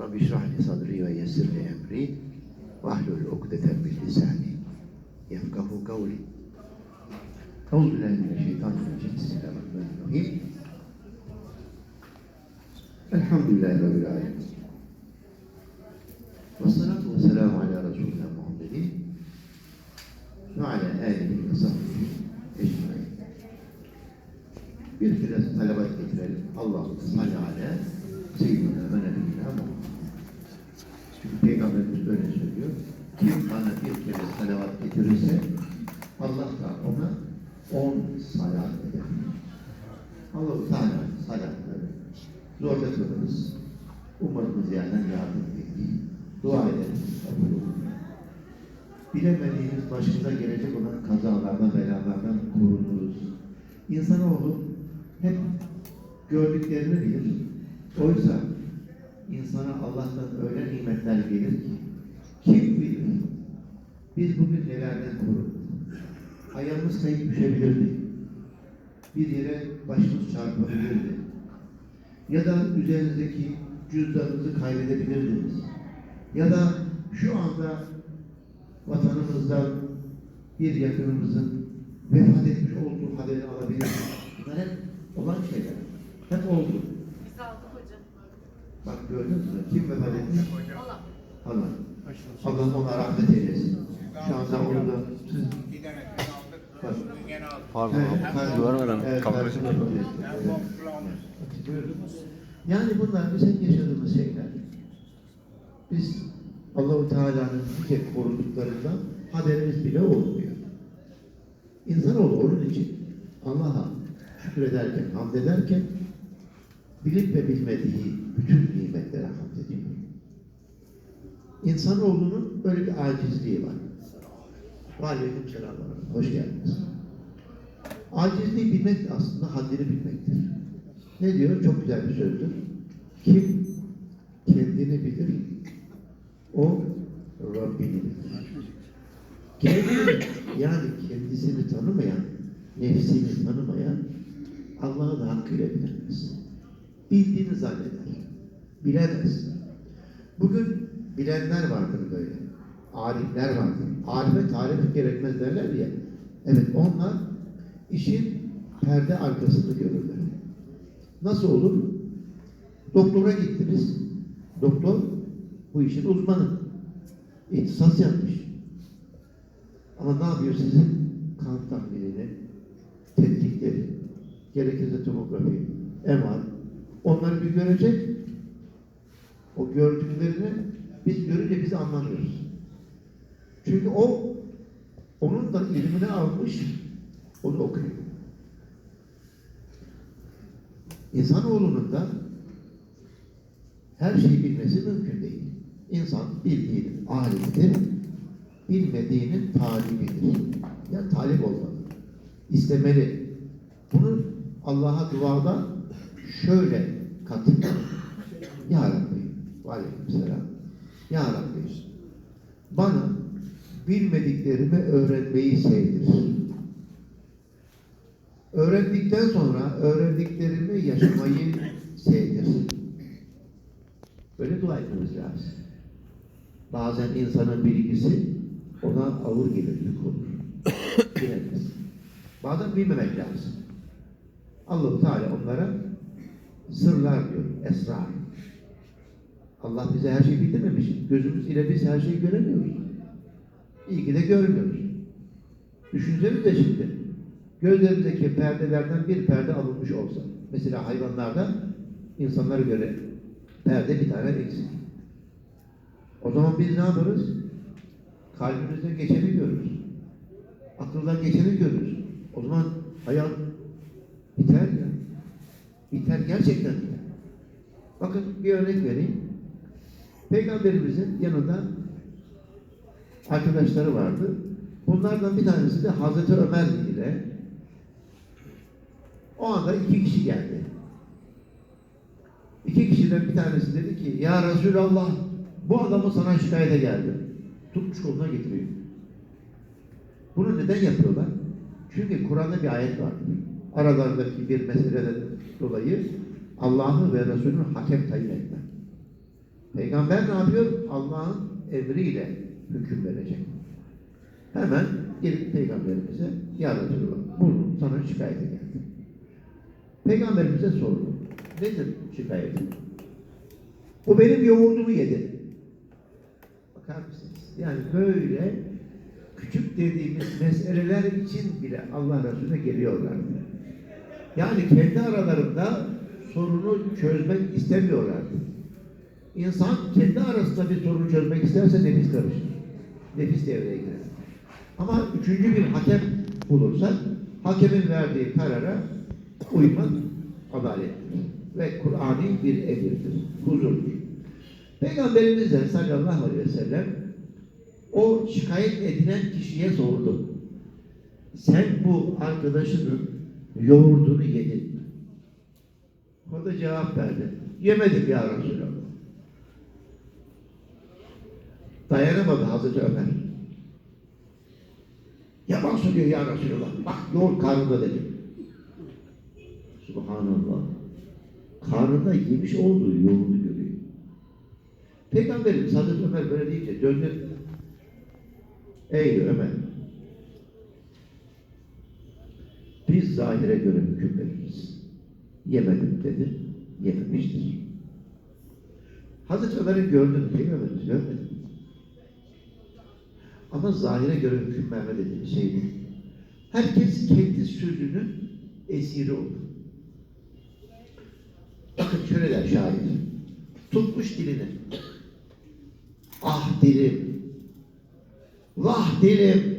Rabbi şrah li sadri ve yessir li emri vahlul ukdeten min lisani yefkahu kavli. Euzu billahi mineşşeytanirracim. Bismillahirrahmanirrahim. Elhamdülillahi Rabbil alemin. Ve salatu ve selamu ala Resulina Muhammedin ve ala alihi ve sahbihi ecmaîn. Bir kere salavat getirelim. Allah'ım salli ala seyyidina ve Muhammed. Çünkü Peygamberimiz böyle söylüyor. Kim bana bir kere salavat getirirse Allah da ona on salat eder. Allah-u Teala salatları zorda kılırız. Umarımız yerden yardım edin. Dua ederiz. kabul olur. Gelecek olan kazalardan, belalardan korunuruz. İnsanoğlu hep gördüklerini bilir. Oysa insana Allah'tan öyle nimetler gelir ki kim bilir? Biz bugün nelerden korunduk? Ayağımız kayıp düşebilirdi. Bir yere başımız çarpabilirdi. Ya da üzerinizdeki cüzdanınızı kaybedebilirdiniz. Ya da şu anda vatanımızdan bir yakınımızın vefat etmiş olduğu haberi alabilirsiniz. Bunlar hep olan şeyler. Hep oldu. Bak gördünüz mü? Kim vefat etmiş? Allah. Allah. Allah ona rahmet eylesin. Şu anda orada siz İki tanesini aldık. Bak. Gene aldık. Pardon Evet. Görmedim. Evet, Buyurun. Yani bunlar bizim yaşadığımız şeyler. Biz Allahu Teala'nın bir kez koruduklarından haberimiz bile olmuyor. İnsanoğlu onun için Allah'a şükrederken, hamd ederken bilip ve bilmediği bütün nimetlere hamd ediyor. İnsanoğlunun böyle bir acizliği var. Aleyküm selam. Hoş geldiniz. Acizliği bilmek aslında haddini bilmektir. Ne diyor? Çok güzel bir sözdür. Kim kendini bilir, o Rabbini bilir. Kendini, yani kendisini tanımayan, nefsini tanımayan Allah'ı da hakkıyla bilemez. Bildiğini zanneder. Bilemez. Bugün bilenler vardır böyle. Alimler vardır. Alime tarif gerekmez derler ya. Evet onlar işin perde arkasını görürler. Nasıl olur? Doktora gittiniz. Doktor bu işin uzmanı. İhtisas yapmış. Ama ne yapıyor sizin? Kan tahlilini, tetkikleri, gerekirse tomografi, MR, onları bir görecek. O gördüklerini biz görünce biz anlamıyoruz. Çünkü o onun da ilmini almış, onu okuyor. İnsanoğlunun da her şeyi bilmesi mümkün değil. İnsan bildiğinin alimidir, bilmediğinin talibidir. Yani talip olmalı. İstemeli. Bunu Allah'a duada şöyle katılır. Ya Rabbi, aleykümselam. Ya Rabbi, bana bilmediklerimi öğrenmeyi sevdir. Öğrendikten sonra öğrendiklerimi yaşamayı sevdir. Böyle dua etmemiz lazım. Bazen insanın bilgisi ona ağır gelir, yük olur. Bilemez. Bazen bilmemek lazım. Allah-u Teala onlara sırlar diyor, esrar. Allah bize her şeyi bildirmemiş. Gözümüz ile biz her şeyi göremiyoruz. İyi ki de görmüyoruz. Düşünsenize şimdi. Gözlerimizdeki perdelerden bir perde alınmış olsa. Mesela hayvanlarda insanlara göre perde bir tane eksik. O zaman biz ne yaparız? Kalbimizden geçeni görürüz. Aklından geçeni görürüz. O zaman hayat. Biter gerçekten biter. Bakın bir örnek vereyim. Peygamberimizin yanında arkadaşları vardı. Bunlardan bir tanesi de Hazreti Ömer ile o anda iki kişi geldi. İki kişiden bir tanesi dedi ki Ya Resulallah bu adamı sana şikayete geldi. Tutmuş koluna getiriyor. Bunu neden yapıyorlar? Çünkü Kur'an'da bir ayet vardır. Aralarındaki bir meseleden dolayı Allah'ı ve Resulünü hakem tayin etme. Peygamber ne yapıyor? Allah'ın emriyle hüküm verecek. Hemen gelip peygamberimize ya Resulallah burnum sana şikayete geldi. Peygamberimize sordu. Nedir şikayetin? O benim yoğurdumu yedi. Bakar mısınız? Yani böyle küçük dediğimiz meseleler için bile Allah Resulüne geliyorlardı. Yani kendi aralarında sorunu çözmek istemiyorlardı. İnsan kendi arasında bir sorunu çözmek isterse nefis karışır. Nefis devreye girer. Ama üçüncü bir hakem bulursa hakemin verdiği karara uymak adalettir. Ve Kur'an'i bir emirdir, huzurdur. Peygamberimiz de sallallahu aleyhi ve sellem o şikayet edilen kişiye sordu. Sen bu arkadaşının yoğurdunu yedin mi? O da cevap verdi. Yemedim ya Resulallah. Dayanamadı Hazreti Ömer. Yalan söylüyor ya Resulallah. Bak yoğurt karnında dedi. Subhanallah. Karnında yemiş olduğu yoğurdu görüyor. Peygamberimiz Hazreti Ömer böyle deyince döndü. Ey Ömer. Biz zahire göre hüküm veririz. Yemedim dedi. Yememiştir. Hazreti Ömer'i gördün mü? Peygamberimiz görmedi. Ama zahire göre hüküm verme dediğim şey bu. Herkes kendi sözünün esiri olur. Bakın şöyle der şair. Tutmuş dilini. Ah dilim. Vah dilim.